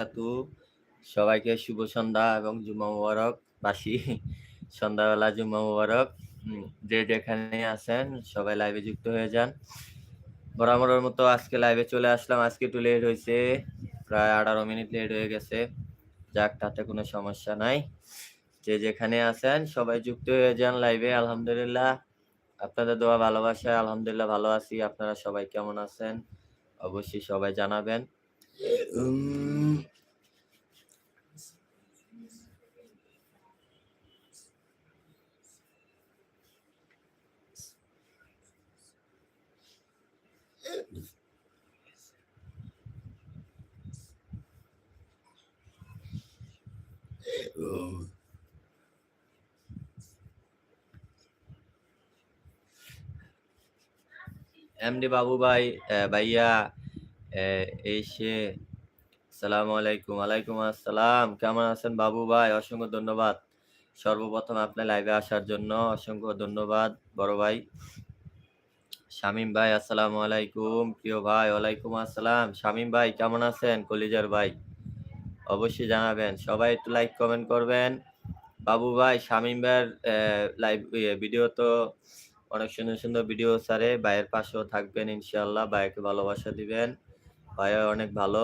বারাকাতু সবাইকে শুভ সন্ধ্যা এবং জুমা মুবারক। বাসি সন্ধ্যাবেলা জুমা মুবারক। যে যেখানে আছেন সবাই লাইভে যুক্ত হয়ে যান। বরাবরের মতো আজকে লাইভে চলে আসলাম। আজকে একটু লেট হয়েছে প্রায় আঠারো মিনিট লেট হয়ে গেছে। যাক তাতে কোনো সমস্যা নাই। যে যেখানে আছেন সবাই যুক্ত হয়ে যান লাইভে আলহামদুলিল্লাহ। আপনাদের দোয়া ভালোবাসায় আলহামদুলিল্লাহ ভালো আছি। আপনারা সবাই কেমন আছেন? অবশ্যই সবাই জানাবেন। উম, এমডি বাবু ভাই ভাইয়া এসে সালামু আলাইকুম আলাইকুম আসসালাম কেমন আছেন বাবু ভাই অসংখ্য ধন্যবাদ সর্বপ্রথম আপনার লাইভে আসার জন্য অসংখ্য ধন্যবাদ বড় ভাই শামিম ভাই আসসালামু আলাইকুম প্রিয় ভাই ওয়ালাইকুম আসসালাম শামিম ভাই কেমন আছেন কলিজার ভাই অবশ্যই জানাবেন। সবাই একটু লাইক কমেন্ট করবেন। বাবু ভাই, শামিম ভাইয়ের লাইভ ভিডিও তো অনেক সুন্দর সুন্দর ভিডিও ছাড়ে। ভাইয়ের পাশেও থাকবেন ইনশাল্লাহ ভাইকে ভালোবাসা দিবেন। ভাই অনেক ভালো।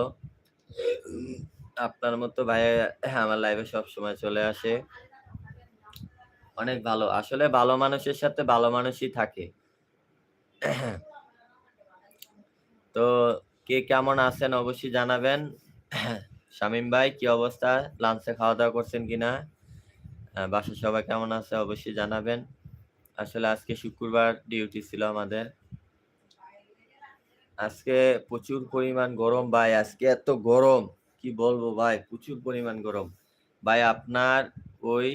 আপনার মতো ভাই আমার লাইভে সব সময় চলে আসে। অনেক ভালো। আসলে ভালো মানুষের সাথে ভালো মানুষই থাকে। তো কে কেমন আছেন অবশ্যই জানাবেন। শামিম ভাই, কি অবস্থা? লাঞ্চে খাওয়া দাওয়া করছেন কিনা? বাসার সবাই কেমন আছে অবশ্যই জানাবেন। আসলে আজকে শুক্রবার ডিউটি ছিল আমাদের। আজকে প্রচুর পরিমাণ গরম ভাই, আজকে এত গরম। কি বলব ভাই, প্রচুর পরিমাণ গরম। ভাই, আপনার ওই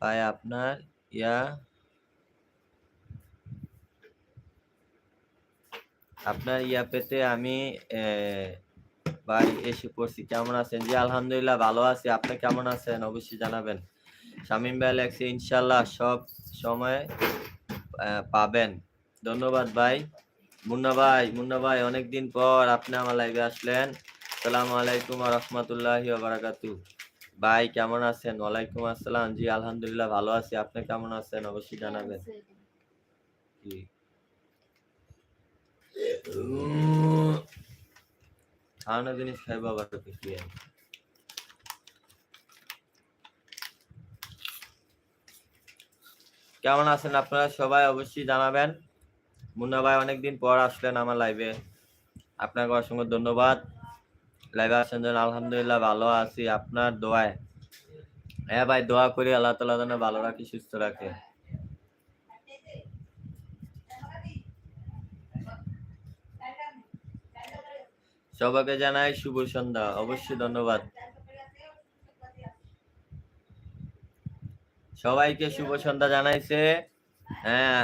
ভাই, আপনার ইয়া আপনার ইয়া পেতে আমি ভাই এসে পড়ছি। কেমন আছেন? জি আলহামদুলিল্লাহ ভালো আছি। আপনি কেমন আছেন? অবশ্যই জানাবেন। শামিম ভাই লেখছে ইনশাল্লাহ সব সময় পাবেন। ধন্যবাদ ভাই। মুন্না ভাই মুন্না ভাই অনেকদিন পর আপনি আমার লাইভে আসলেন। সালাম আলাইকুম রহমতুল্লাহ বারাকাতু। ভাই কেমন আছেন? ওয়ালাইকুম আসসালাম। জি আলহামদুলিল্লাহ ভালো আছি। আপনি কেমন আছেন? অবশ্যই জানাবেন। জি। খাওয়ানো জিনিস খাইবো আবার তো কি কেমন আছেন আপনারা? সবাই অবশ্যই জানাবেন। মুন্না ভাই অনেকদিন পর আসলেন আমার লাইভে আপনাকে অসংখ্য ধন্যবাদ। লাইভে আসার জন্য আলহামদুলিল্লাহ ভালো আছি। আপনার দোয়ায়। হ্যাঁ ভাই, দোয়া করি আল্লাহ তালা যেন ভালো রাখি, সুস্থ রাখে। সবাইকে জানাই শুভ সন্ধ্যা। অবশ্যই ধন্যবাদ। সবাইকে শুভ সন্ধ্যা জানাইছে। হ্যাঁ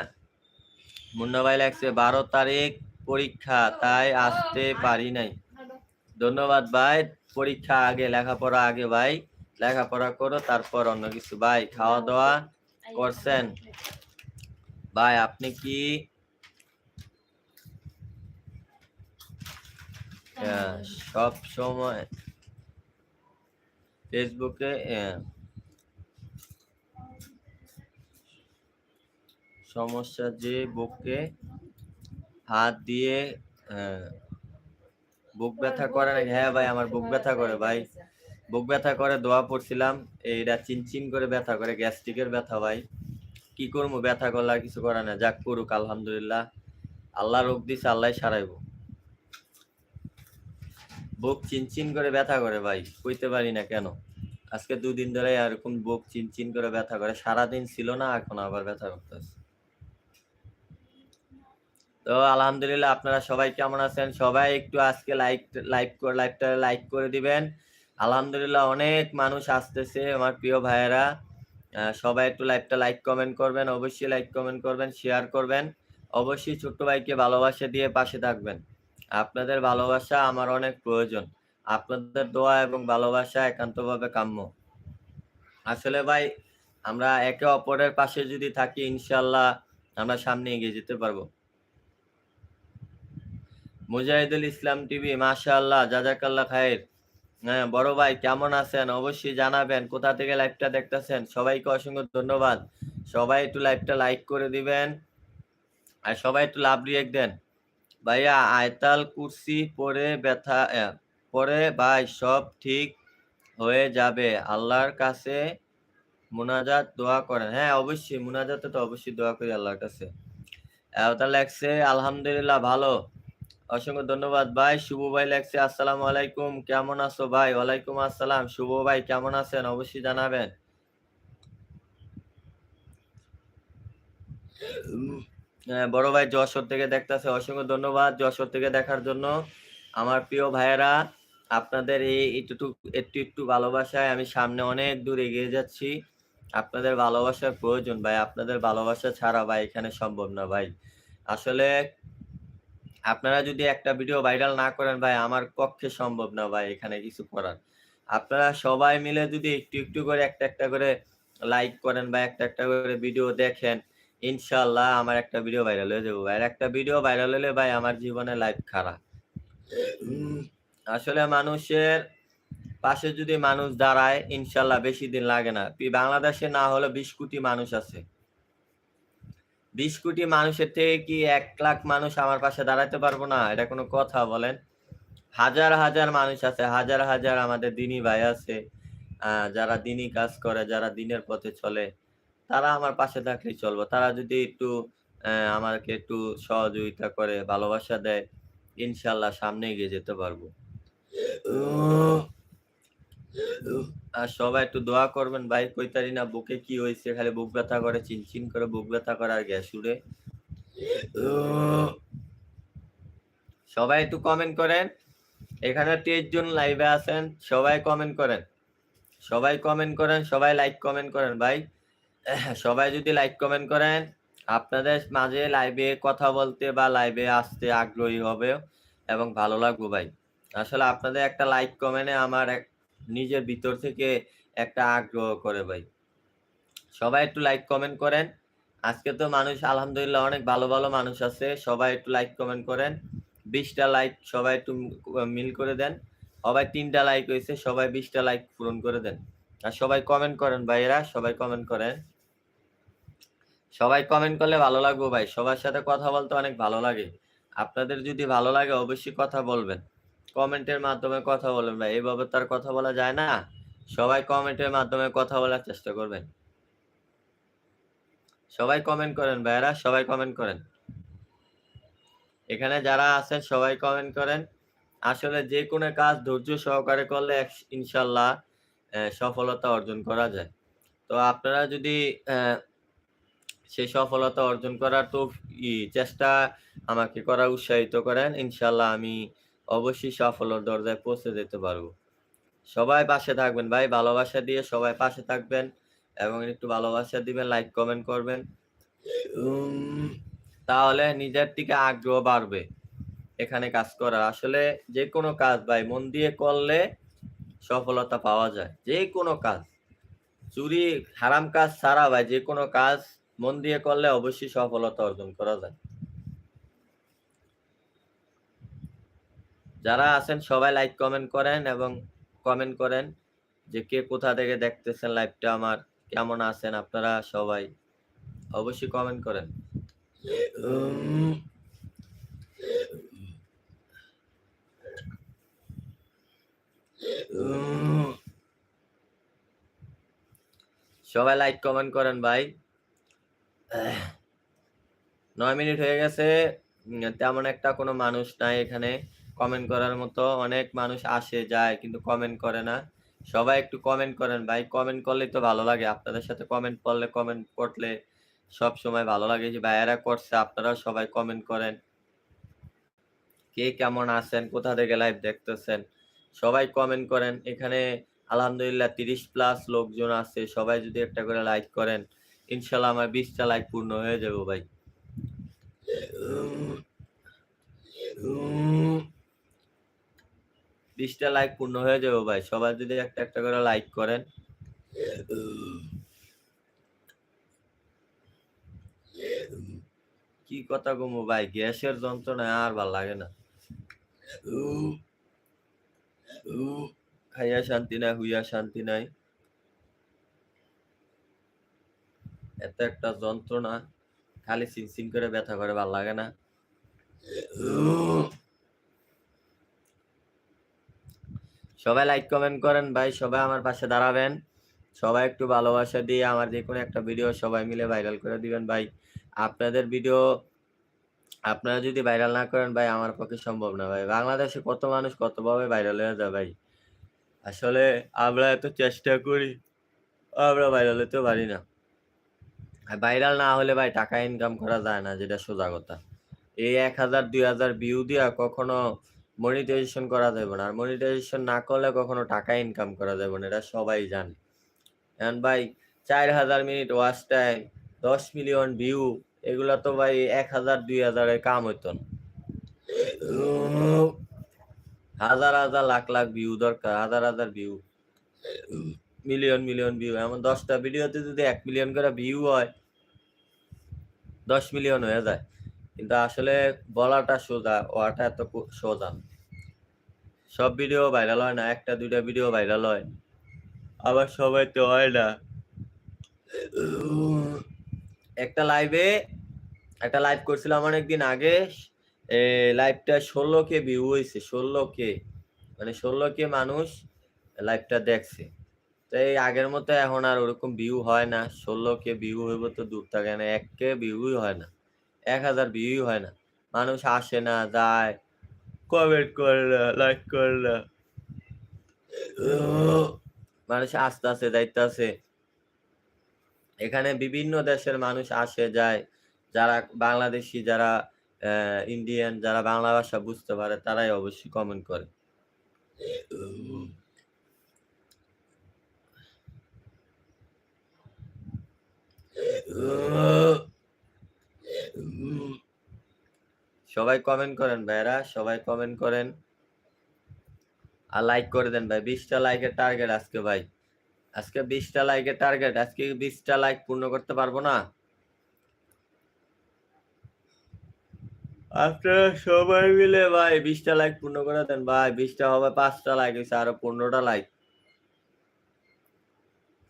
মুন্না ভাই লাগছে বারো তারিখ পরীক্ষা, তাই আসতে পারি নাই। ধন্যবাদ ভাই, পরীক্ষা আগে, লেখাপড়া আগে ভাই। লেখাপড়া করো, তারপর অন্য কিছু। ভাই খাওয়া দাওয়া করছেন? ভাই, আপনি কি সব সময় ফেসবুকে সমস্যা যে বুকে হাত দিয়ে আহ, বুক ব্যথা করে নাকি হ্যাঁ ভাই আমার বুক ব্যথা করে ভাই। বুক ব্যথা করে দোয়া পড়ছিলাম এইটা চিনচিন করে ব্যথা করে গ্যাস্ট্রিকের ব্যথা ভাই। কি করব ব্যথা করলে আর কিছু করে না যাক করুক আলহামদুলিল্লাহ। আল্লাহ রোগ দিছে আল্লাহ সারাইবো। বুক চিনচিন করে ব্যথা করে ভাই, কইতে পারি না কেন? আজকে দুদিন ধরে এরকম বুক চিনচিন করে ব্যথা করে, সারাদিন ছিল না, এখন আবার ব্যথা করতেছে। তো আলহামদুলিল্লাহ, আপনারা সবাই কেমন আছেন? সবাই একটু আজকে লাইক লাইক করে লাইভটা লাইক করে দিবেন। আলহামদুলিল্লাহ, অনেক মানুষ আসতেছে আমার প্রিয় ভাইয়েরা। সবাই একটু লাইভটা লাইক কমেন্ট করবেন, অবশ্যই লাইক কমেন্ট করবেন, শেয়ার করবেন। অবশ্যই ছোট্ট ভাইকে ভালোবাসা দিয়ে পাশে থাকবেন। আপনাদের ভালোবাসা আমার অনেক প্রয়োজন। আপনাদের দোয়া এবং ভালোবাসা একান্তভাবে কাম্য। আসলে ভাই, আমরা একে অপরের পাশে যদি থাকি ইনশাল্লাহ আমরা সামনে এগিয়ে যেতে পারব। মুজাহিদুল ইসলাম টিভি, মাশাআল্লাহ, জাজাকাল্লাহ খায়ের। হ্যাঁ বড় ভাই, কেমন আছেন? অবশ্যই জানাবেন। কোথা থেকে লাইভটা দেখতেছেন? সবাইকে অসংখ্য ধন্যবাদ। সবাই একটু লাইভটা লাইক করে দিবেন। আর সবাই একটু লাভ রিয়েক্ট দেন। ভাইয়া আয়তাল কুরসি পরে ব্যথা পরে ভাই সব ঠিক হয়ে যাবে। আল্লাহর কাছে মুনাজাত দোয়া করেন। হ্যাঁ অবশ্যই মুনাজাতে তো অবশ্যই দোয়া করি আল্লাহর কাছে। আয়তাল লেখছে, আলহামদুলিল্লাহ, ভালো। অসংখ্য ধন্যবাদ ভাই। শুভ ভাই লেখছে, আসসালামু আলাইকুম, কেমন আছো ভাই? ওয়ালাইকুম আসসালাম। শুভ ভাই, কেমন আছেন? অবশ্যই জানাবেন। বড় ভাই যশোর থেকে দেখতেছে। অসংখ্য ধন্যবাদ যশোর থেকে দেখার জন্য। আমার প্রিয় ভাইয়েরা, আপনাদের এই একটু একটু একটু ভালোবাসায় আমি সামনে অনেক দূর এগিয়ে যাচ্ছি। আপনাদের ভালোবাসার প্রয়োজন ভাই, আপনাদের ভালোবাসা ছাড়া ভাই এখানে সম্ভব না ভাই। আসলে আপনারা যদি একটা ভিডিও ভাইরাল না করেন ভাই, আমার পক্ষে সম্ভব না ভাই এখানে কিছু করার। আপনারা সবাই মিলে যদি একটু একটু করে একটা একটা করে লাইক করেন বা একটা একটা করে ভিডিও দেখেন ইনশাল্লাহ আমার একটা ভিডিও ভাইরাল হয়ে যাব ভাই। একটা ভিডিও ভাইরাল হলে ভাই আমার জীবনে লাইফ খারাপ। আসলে মানুষের পাশে যদি মানুষ দাঁড়ায় ইনশাল্লাহ বেশি দিন লাগে না। বাংলাদেশে না হলে বিশ কোটি মানুষ আছে। বিশ কোটি মানুষের থেকে কি এক লাখ মানুষ আমার পাশে দাঁড়াতে পারব না? এটা কোনো কথা, বলেন। হাজার হাজার মানুষ আছে, হাজার হাজার আমাদের দিনী ভাই আছে। যারা দিনী কাজ করে, যারা দিনের পথে চলে। তারা আমার পাশে থাকলেই চলবো। তারা যদি একটু আমাকে একটু সহযোগিতা করে, ভালোবাসা দেয়, ইনশাল্লাহ সামনে এগিয়ে যেতে পারব। আর সবাই একটু দোয়া করবেন, ভাই কইতারি না, বুকে কি হয়েছে? খালি বুক ব্যথা করে, চিনচিন করে, বুক ব্যথা করে আর গ্যাস উড়ে। সবাই একটু কমেন্ট করেন। এখানে তেইশ জন লাইভে আছেন, সবাই কমেন্ট করেন। সবাই কমেন্ট করেন, সবাই লাইক কমেন্ট করেন, ভাই। সবাই যদি লাইক কমেন্ট করেন, আপনাদের মাঝে লাইভে কথা বলতে বা লাইভে আসতে আগ্রহী হবে এবং ভালো লাগবে ভাই। আসলে আপনাদের একটা লাইক কমেন্টে আমার নিজের ভিতর থেকে একটা আগ্রহ করে ভাই। সবাই একটু লাইক কমেন্ট করেন। আজকে তো মানুষ, আলহামদুলিল্লাহ অনেক ভালো ভালো মানুষ আছে। সবাই একটু লাইক কমেন্ট করেন। বিশটা লাইক সবাই একটু মিল করে দেন। সবাই তিনটা লাইক হয়েছে, সবাই বিশটা লাইক পূরণ করে দেন। আর সবাই কমেন্ট করেন ভাইয়েরা, সবাই কমেন্ট করেন। সবাই কমেন্ট করলে ভালো লাগবে ভাই। সবার সাথে কথা বলতে অনেক ভালো লাগে। আপনাদের যদি ভালো লাগে অবশ্যই কথা বলবেন। কমেন্টের মাধ্যমে কথা বলবেন ভাই। এইভাবে তার কথা বলা যায় না। সবাই কমেন্টের মাধ্যমে কথা বলার চেষ্টা করবেন। সবাই কমেন্ট করেন ভাইয়েরা, সবাই কমেন্ট করেন। এখানে যারা আছেন, সবাই কমেন্ট করেন। আসলে যে কোনো কাজ ধৈর্য সহকারে করলে ইনশাল্লাহ সফলতা অর্জন করা যায়। তো আপনারা যদি সেই সফলতা অর্জন করার তো চেষ্টা আমাকে করা উৎসাহিত করেন। ইনশাল্লাহ আমি অবশ্যই সফলতার দরজায় পৌঁছে যেতে পারব। সবাই পাশে থাকবেন ভাই, ভালোবাসা দিয়ে সবাই পাশে থাকবেন এবং একটু ভালোবাসা দিবেন লাইক কমেন্ট করবেন। তাহলে নিজের থেকে আগ্রহ বাড়বে এখানে কাজ করা আসলে যে কোনো কাজ ভাই, মন দিয়ে করলে সফলতা পাওয়া যায়। যে কোনো কাজ। চুরি, হারাম কাজ ছাড়া ভাই, যে কোনো কাজ মন দিয়ে করলে অবশ্যই সফলতা অর্জন করা যায়। যারা আছেন, সবাই লাইক কমেন্ট করেন এবং কমেন্ট করেন যে কে কোথা থেকে দেখতেছেন লাইভটা আমার, কেমন আছেন আপনারা সবাই অবশ্যই কমেন্ট করেন। সবাই লাইক কমেন্ট করেন ভাই। নয় মিনিট হয়ে গেছে। তেমন একটা কোনো মানুষ নাই এখানে। কমেন্ট করার মতো অনেক মানুষ আসে, যায়, কিন্তু কমেন্ট করে না। সবাই একটু কমেন্ট করেন ভাই। কমেন্ট করলেই তো ভালো লাগে। আপনাদের সাথে কমেন্ট করলে কমেন্ট করলে সব সময় ভালো লাগে। যে ভাইয়ারা করছে আপনারা সবাই কমেন্ট করেন। কে কেমন আছেন? কোথা থেকে লাইভ দেখতেছেন? সবাই কমেন্ট করেন। এখানে আলহামদুলিল্লাহ তিরিশ প্লাস লোকজন আছে। সবাই যদি একটা করে লাইক করেন ইনশাল্লাহ আমার বিশটা লাইক পূর্ণ হয়ে যাব ভাই। বিশটা লাইক পূর্ণ হয়ে যাব ভাই। সবাই যদি একটা একটা করে লাইক করেন। কি কথা কমু ভাই? গ্যাসের যন্ত্রণায় আর ভালো লাগে না। খাইয়া শান্তি নাই, হুইয়া শান্তি নাই। এত একটা যন্ত্রণা, খালি সিনসিন করে ব্যথা করে, ভালো লাগে না। সবাই লাইক কমেন্ট করেন ভাই, সবাই আমার পাশে দাঁড়াবেন। সবাই একটু ভালোবাসা দিয়ে আমার যে কোনো একটা ভিডিও সবাই মিলে ভাইরাল করে দিবেন ভাই। আপনাদের ভিডিও আপনারা যদি ভাইরাল না করেন ভাই, আমার পক্ষে সম্ভব না ভাই। বাংলাদেশে কত মানুষ কতভাবে ভাইরাল হয়ে যায় ভাই? আসলে আমরা এত চেষ্টা করি, আমরা ভাইরাল হতে পারি না। ভাইরাল না হলে ভাই টাকা ইনকাম করা যায় না, যেটা সোজা কথা। এই এক হাজার, দুই হাজার ভিউ দিয়া কখনো মনিটাইজেশন করা যাবে না। আর মনিটাইজেশন না করলে কখনো টাকা ইনকাম করা যাবে না, এটা সবাই জানে। এখন ভাই চার হাজার মিনিট ওয়াচ টাইম দশ মিলিয়ন ভিউ এগুলা তো ভাই এক হাজার, দুই হাজারের কাম হইতো না। হাজার হাজার, লাখ লাখ ভিউ দরকার, হাজার হাজার ভিউ মিলিয়ন মিলিয়ন ভিউ এমন দশটা ভিডিওতে যদি এক মিলিয়ন করে ভিউ হয় দশ মিলিয়ন হয়ে যায়। কিন্তু আসলে বলাটা সোজা, ওয়াটা এত সোজা। সব ভিডিও ভাইরাল হয় না, একটা, দুইটা ভিডিও ভাইরাল হয় আবার সবাই তো হয় না। একটা লাইভে একটা লাইভ করছিলাম অনেকদিন আগে। লাইভটা ষোলো কে ভিউ হয়েছে ষোলো কে। মানে ষোলো কে মানুষ লাইভটা দেখছে। এই আগের মতো এখন আর ওরকম ভিউ হয় না। ষোলো কে ভিউ হইব তো দূর থাকে না, এক কে ভিউই হয় না, এক হাজার ভিউই হয় না। মানুষ আসে না, যায় কমেন্ট করে না লাইক করে না মানুষ আসতে আসে দায়িত্ব আছে। এখানে বিভিন্ন দেশের মানুষ আসে, যায়। যারা বাংলাদেশি, যারা ইন্ডিয়ান যারা বাংলা ভাষা বুঝতে পারে, তারাই অবশ্যই কমেন্ট করে। সবাই কমেন্ট করেন ভাইরা সবাই কমেন্ট করেন। আর লাইক করে দেন ভাই, বিশটা লাইকের টার্গেট আজকে ভাই। আজকে বিশটা লাইকের টার্গেট আজকে বিশটা লাইক পূর্ণ করতে পারব না? আপনারা সবাই মিলে ভাই বিশটা লাইক পূর্ণ করে দেন ভাই। বিশটা হবে পাঁচটা লাইক হয়েছে আরও পনেরোটা লাইক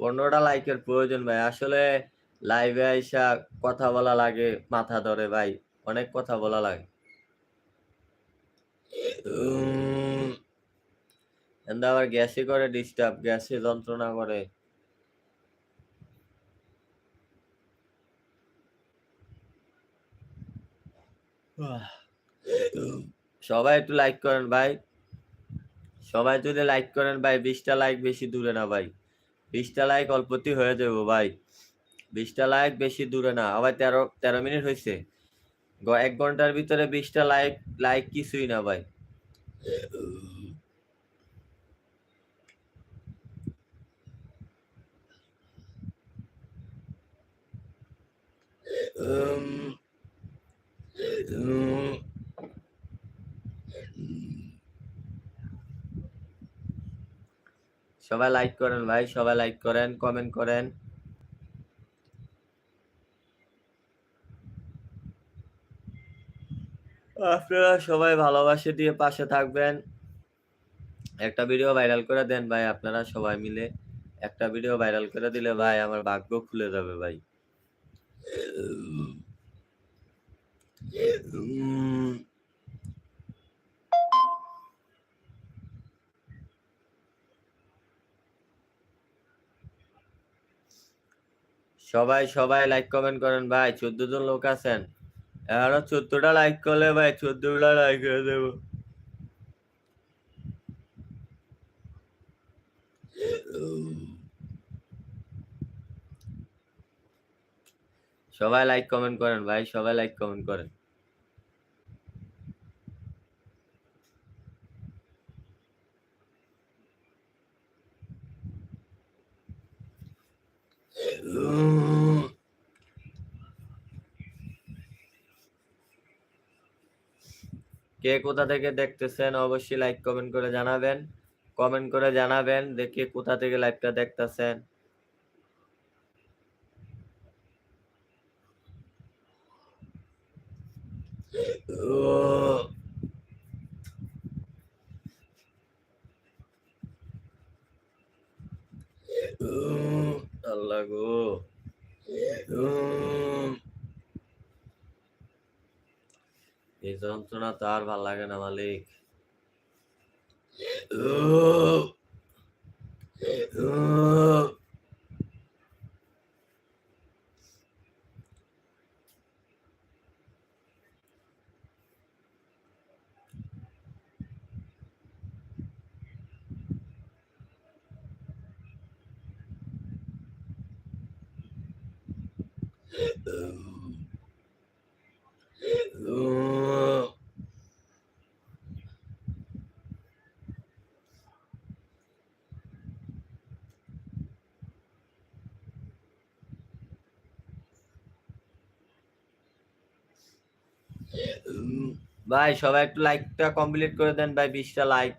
পনেরোটা লাইকের প্রয়োজন ভাই। আসলে লাইভে আইসা কথা বলা লাগে, মাথা ধরে ভাই। অনেক কথা বলা লাগে। আবার গ্যাসে করে ডিস্টার্ব গ্যাসে যন্ত্রণা করে সবাই একটু লাইক করেন ভাই। সবাই যদি লাইক করেন ভাই, বিশটা লাইক বেশি দূরে না ভাই। বিশটা লাইক অল্পতি হয়ে যাব ভাই। বিশটা লাইক বেশি দূরে না। আবার তেরো তেরো মিনিট হয়েছে এক ঘণ্টার ভিতরে বিশটা লাইক লাইক কিছুই না ভাই। সবাই লাইক করেন ভাই, সবাই লাইক করেন কমেন্ট করেন। আপনারা সবাই ভালোবাসে দিয়ে পাশে থাকবেন। একটা ভিডিও ভাইরাল করে দেন ভাই, আপনারা সবাই মিলে একটা ভিডিও ভাইরাল করে দিলে ভাই আমার ভাগ্য খুলে যাবে ভাই। সবাই সবাই লাইক কমেন্ট করেন ভাই, চোদ্দ জন লোক আছেন। এখনও চোদ্দটা লাইক করলে ভাই চোদ্দটা লাইক করে দেবো সবাই লাইক কমেন্ট করেন ভাই সবাই লাইক কমেন্ট করেন কে কোথা থেকে দেখতেছেন অবশ্যই লাইক কমেন্ট করে জানাবেন। কমেন্ট করে জানাবেন দেখে কোথা থেকে লাইভটা দেখতেছেন উম, আল্লাহ গো উম। এই যন্ত্রণা তো আর ভালো লাগে না মালিক। উম, ভাই সবাই একটু লাইকটা কমপ্লিট করে দেন ভাই বিশটা লাইক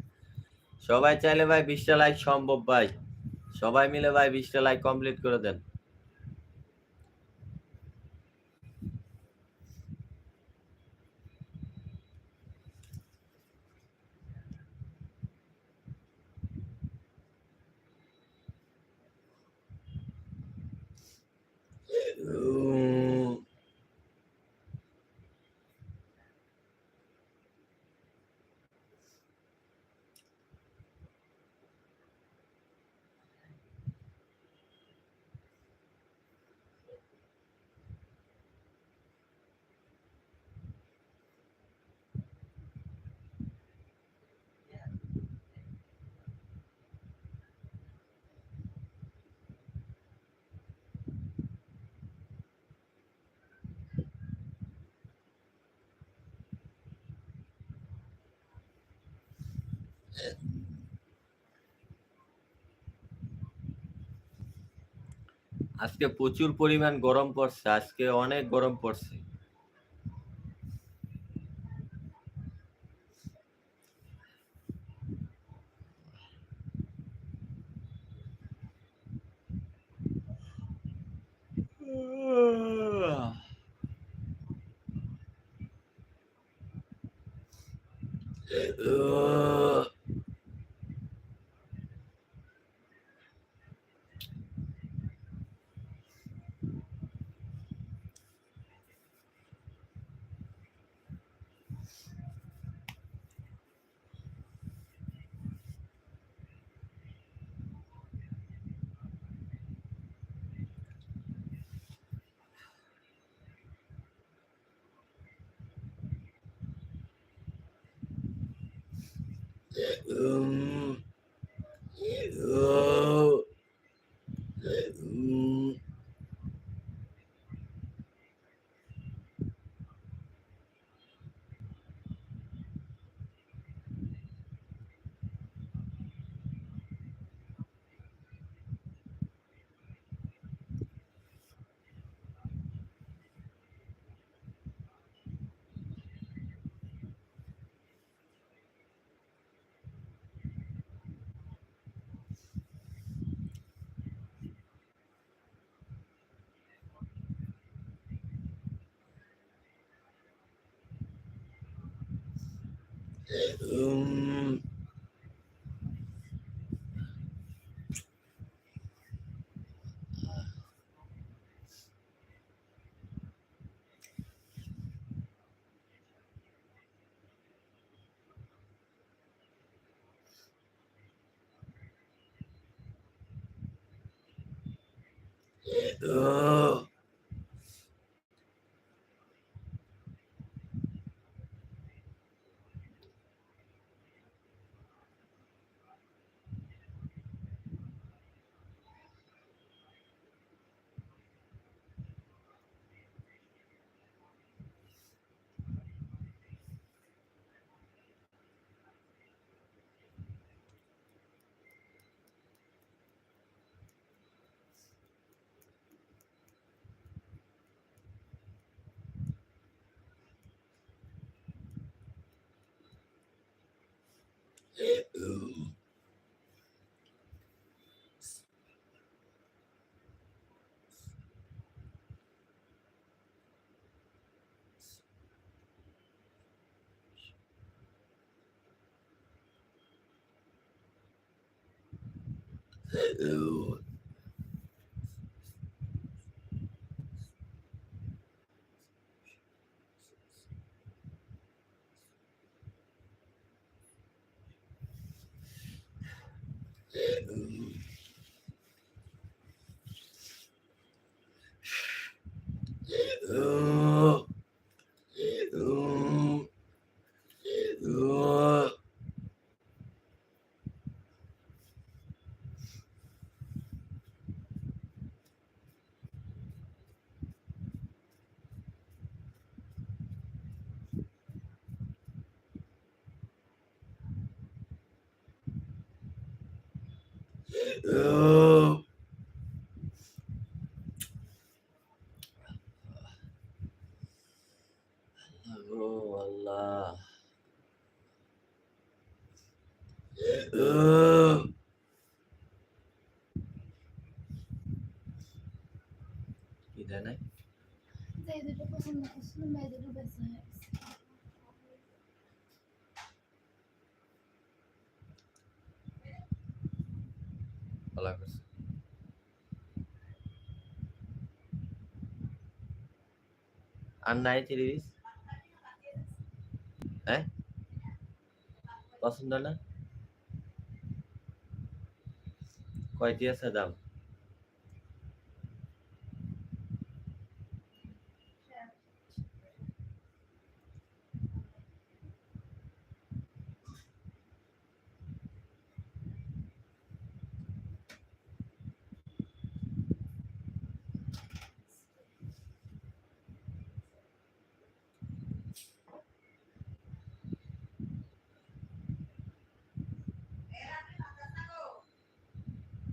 সবাই চাইলে ভাই বিশটা লাইক সম্ভব ভাই। সবাই মিলে ভাই বিশটা লাইক কমপ্লিট করে দেন। উম, আজকে প্রচুর পরিমাণ গরম পড়ছে আজকে অনেক গরম পড়ছে। Uh, um, um, uh, Ooh. Uh, ভালো করছে। আর নাই সিরিজ হ্যাঁ? পছন্দ না? কয়টি আছে দাম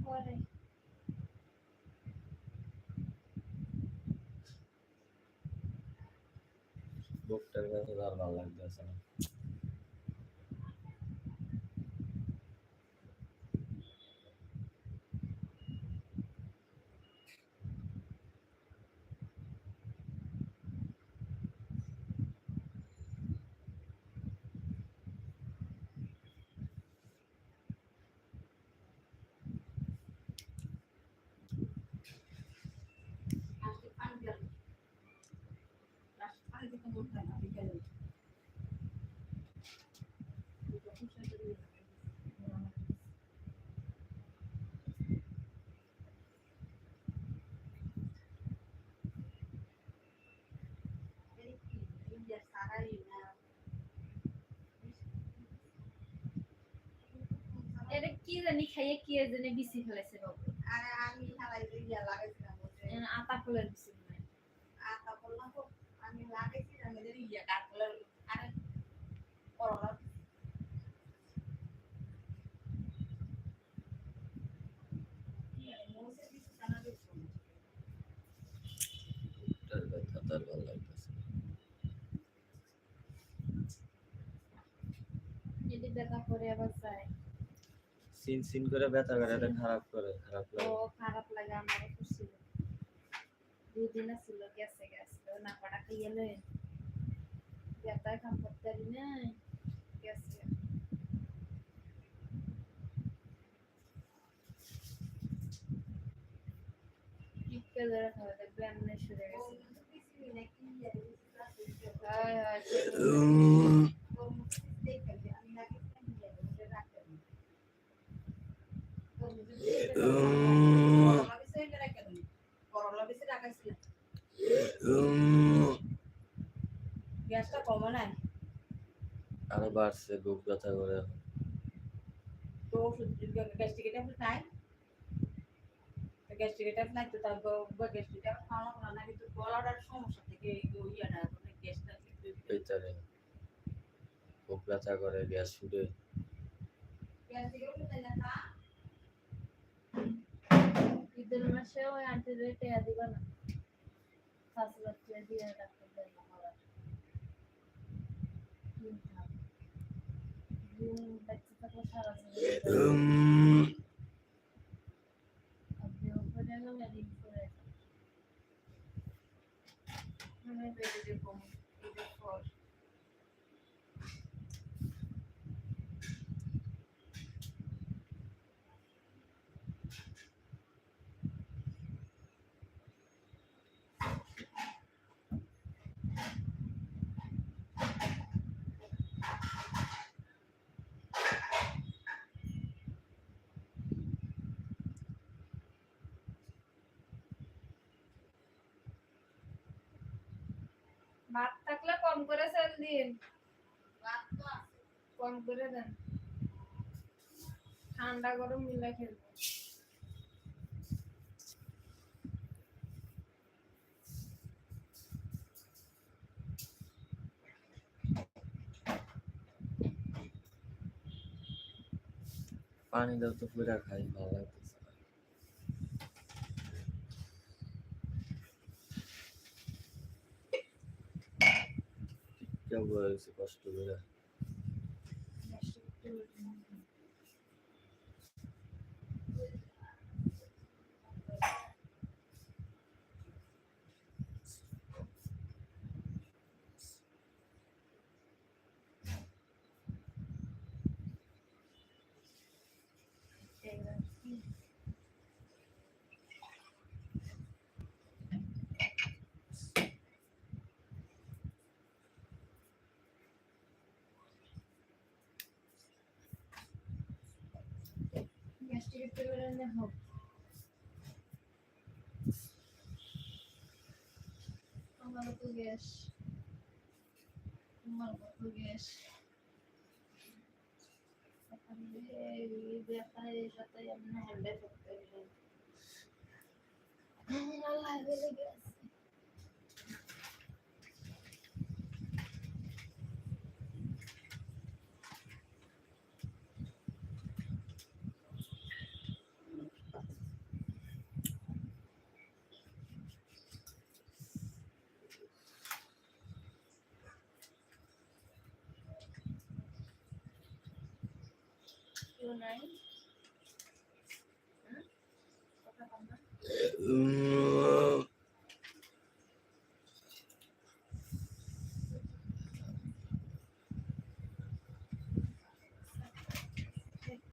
পরে বুকটার কাছে আর ভালো লাগতেছে না এটা কি জানি খাইয়ে কি জানি বিসি ফেলেছে বাবু। আরে আমি হালাই দিয়া লাগাইছিলাম। আতা ফুলের মনে হয়। আতা বললাম তো আমি লাগাইছিলাম এদের ইয়া কাঠগুলোর আরে করলা বুকটার ব্যথা তার ভালো লাগতেছে না যদি ব্যথা করে আবার যায় সিন সিন করে ব্যথা করে এটা খারাপ করে খারাপ তো লাগে। খারাপ লাগে আমার খুশিল দুই দিন ছিল গেছে গেছে তো না পাটা খাইয়ে লই ব্যথা কাম করতে পারি না গেছে। টিপকে ধরে খাওয়া দেখবে এমনি সরে গেছে। হয় হয় গ্যাসটা কমে নাই আরও বাড়ছে, বুক ব্যথা করে। তো নাই গ্যাস্ট্রিক ট্যাবলেট নাই তো তারপর গ্যাস্ট্রিক ট্যাবলেট খাওয়ানো না কিন্তু গলাটার সমস্যা থেকে এই ইয়াটা গ্যাসটা পেটারে বুক ব্যথা করে, গ্যাস ছুটে গ্যাস্ট্রিক ওষুধ না ঈদের মাসে ওই আন্টি রেটে দিবা না পাঁচ লাখ টাকা দিয়ে ডাক্তার দেন না আমার বাচ্চা থাকলে সারা জীবন আপনি ওপরে গেলে রিং করে মানে বেড়ে দেখো ঈদের পর ভাত থাকলে কম করে সেল দিন। কম করে দেন। ঠান্ডা গরম মিলে খেলব। পানি দাও তো, পুরা খাই, ভালো লাগতেছে না। কেউ বলেছে কষ্ট করে গ্যাসটা একটু এবার কি গ্যাসটা একটু বেরোলে হোক আমার তো গ্যাস তোমার মতো গ্যাস ব্যাপারে সাথে আমি নাই হ্যাঁ? কথা বল না। উম,